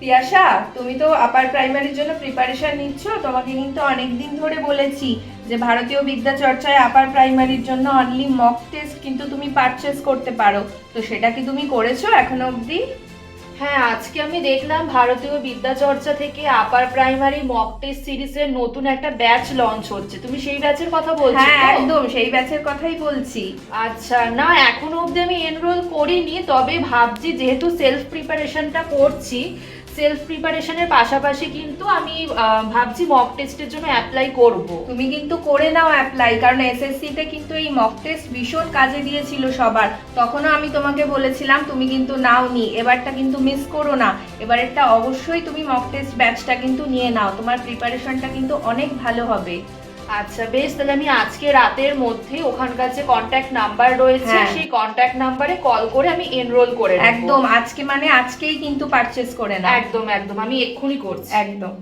তিয়াশা তুমি তো আপার প্রাইমারির জন্য প্রিপারেশন নিচ্ছ। তোমাকে কিন্তু অনেক দিন ধরে বলেছি যে ভারতীয় বিদ্যা চর্চায় আপার প্রাইমারির জন্য অনলি মক টেস্ট কিন্তু তুমি পারচেস করতে পারো। তো সেটা কি তুমি করেছ এখনও অবধি? হ্যাঁ আজকে আমি দেখলাম ভারতীয় বিদ্যাচর্চা থেকে আপার প্রাইমারি মক টেস্ট সিরিজের নতুন একটা ব্যাচ লঞ্চ হচ্ছে। তুমি সেই ব্যাচের কথা বলছো হ্যাঁ একদম সেই ব্যাচের কথাই বলছি। আচ্ছা না এখনও অবধি আমি এনরোল করিনি তবে ভাবছি যেহেতু সেলফ প্রিপারেশনটা করছি সেলফ প্রিপারেশনের পাশাপাশি কিন্তু আমি ভাবছি মক টেস্টের জন্য অ্যাপ্লাই করব। তুমি কিন্তু করে নাও অ্যাপ্লাই কারণ এসএসসিতে কিন্তু এই মক টেস্ট ভীষণ কাজে দিয়েছিল সবার। তখনও আমি তোমাকে বলেছিলাম, তুমি কিন্তু নাও নি এবারটা কিন্তু মিস করো না। এবারেরটা অবশ্যই তুমি মক টেস্ট ব্যাচটা কিন্তু নিয়ে নাও, তোমার প্রিপারেশনটা কিন্তু অনেক ভালো হবে। আচ্ছা বেশ তাহলে আমি আজকে রাতের মধ্যে ওখানকার যে কন্ট্যাক্ট নাম্বার রয়েছে হ্যাঁ। সেই কন্ট্যাক্ট নাম্বারে কল করে আমি এনরোল করে নেব। একদম আজকে মানে আজকেই কিন্তু পারচেস করে না একদম একদম আমি এক্ষুনি করছি একদম